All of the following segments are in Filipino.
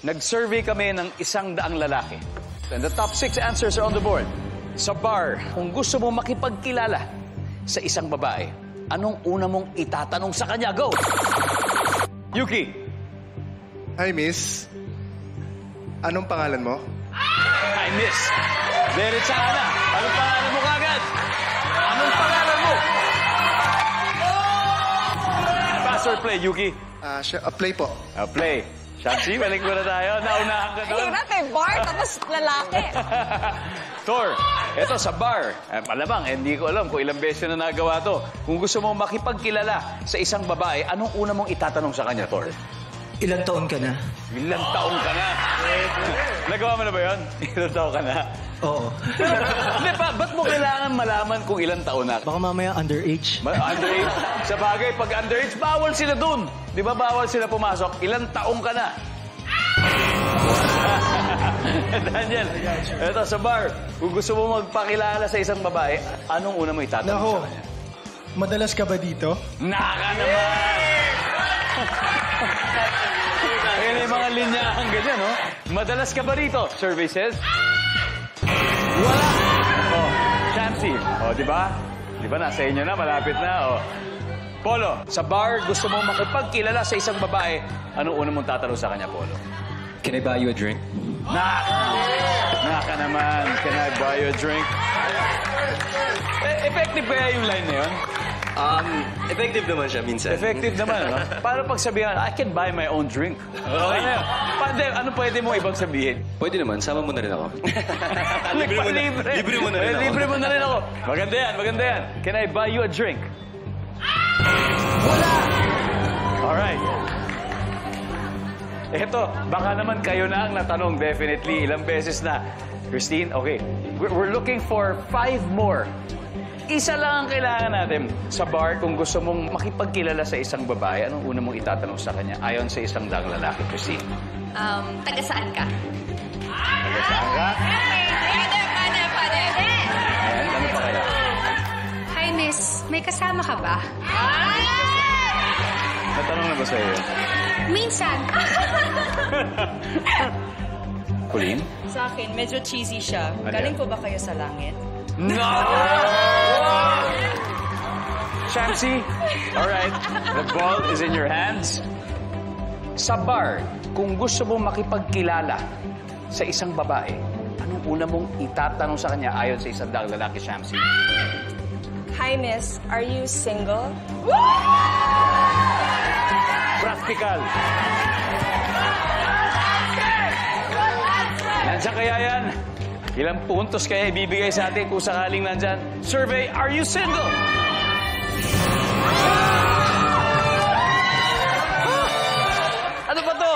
Nag-survey kami ng isang daang lalaki. And the top six answers are on the board. Sa bar, kung gusto mo makipagkilala sa isang babae, anong una mong itatanong sa kanya? Go! Yuki, Hi, miss. Anong pangalan mo? I miss. Diretsa ka na. Anong pangalan mo kagad? Anong pangalan mo? Pass or play, Yuki? Ah, siya, ah, play po. Uh, play. Shansi, balik mo na tayo. Naunahan ka doon. Hirap eh, bar, tapos lalaki. Thor, eto sa bar. Eh, malamang, eh, hindi ko alam kung ilang beses na nagawa to. Kung gusto mong makipagkilala sa isang babae, anong una mong itatanong sa kanya, Thor? Ilang taon ka na? Ilang taong ka na? Nagawa mo na ba yun? Ilang taong ka na? Oo. Hindi pa, ba't mo kailangan malaman kung ilang taon na? Baka mamaya underage. Ma- Underage. Sa bagay, pag underage, bawal sila dun. Di ba bawal sila pumasok? Ilang taong ka na? Daniel, eto sa bar, kung gusto mo magpakilala sa isang babae, anong una mo itatanong Nako, sa kanya? madalas ka ba dito? Naka naman! Mga linyahang ganyan, no? Madalas ka ba rito? Survey says? Wala! Oh, Chansey. Oh, di ba? Di ba nasa inyo na, malapit na, oh. Polo, sa bar, gusto mo makipagkilala sa isang babae, anong una mong tatanong sa kanya, Polo? Can I buy you a drink? Na! Naka naman. Can I buy you a drink? Eh, effective kaya yung line na yun? Um, effective naman siya minsan. Effective naman, no? Paano pag sabihan, I can buy my own drink? Ano di, ano pwede mo ibang sabihin? Pwede naman, sama mo na rin ako. libre mo na- libre. libre mo na rin Eh, ako. Libre mo na rin ako. Maganda yan, maganda yan. Can I buy you a drink? Wala! Alright. Eto, baka naman kayo na ang natanong definitely ilang beses na. Christine, okay. We're looking for five more. Isa lang ang kailangan natin sa bar kung gusto mong makipagkilala sa isang babae. Anong una mong itatanong sa kanya ayon sa isang daang lalaki, Christine? Um, taga saan ka? Taga saan ka? Pwede, pwede, pwede. Ayan, ano pa kaya? Hi, miss. May kasama ka ba? Natanong na ba sa iyo? Minsan. Colleen? Sa akin, medyo cheesy siya. Ano Galing yan? po ba kayo sa langit? No! Shamsi, all right. The ball is in your hands. Sa bar, kung gusto mong makipagkilala sa isang babae, anong una mong itatanong sa kanya ayon sa isang daang lalaki, Shamsi? Hi, miss. Are you single? Practical. Nandiyan kaya yan? Ilang puntos kaya ibibigay sa atin kung sakaling nandyan? Survey, are you single? Ano ba to?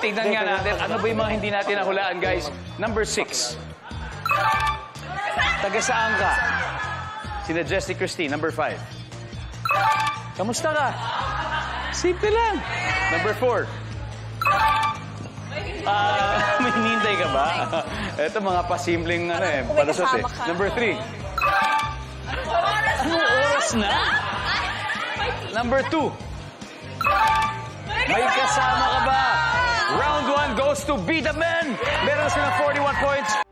Tingnan nga natin, ano ba yung mga hindi natin nahulaan, guys? Number six. Taga saan ka? Sina Jess ni Christine, number five. Kamusta ka? Simple lang. Number four. Ah, may hinihintay ka ba? Ito mga pasimpleng ano eh, may palusot eh. kasama ka. Number three. Anong oras na? Number two. May kasama ka ba? Round one goes to Be The Men. Meron silang 41 points.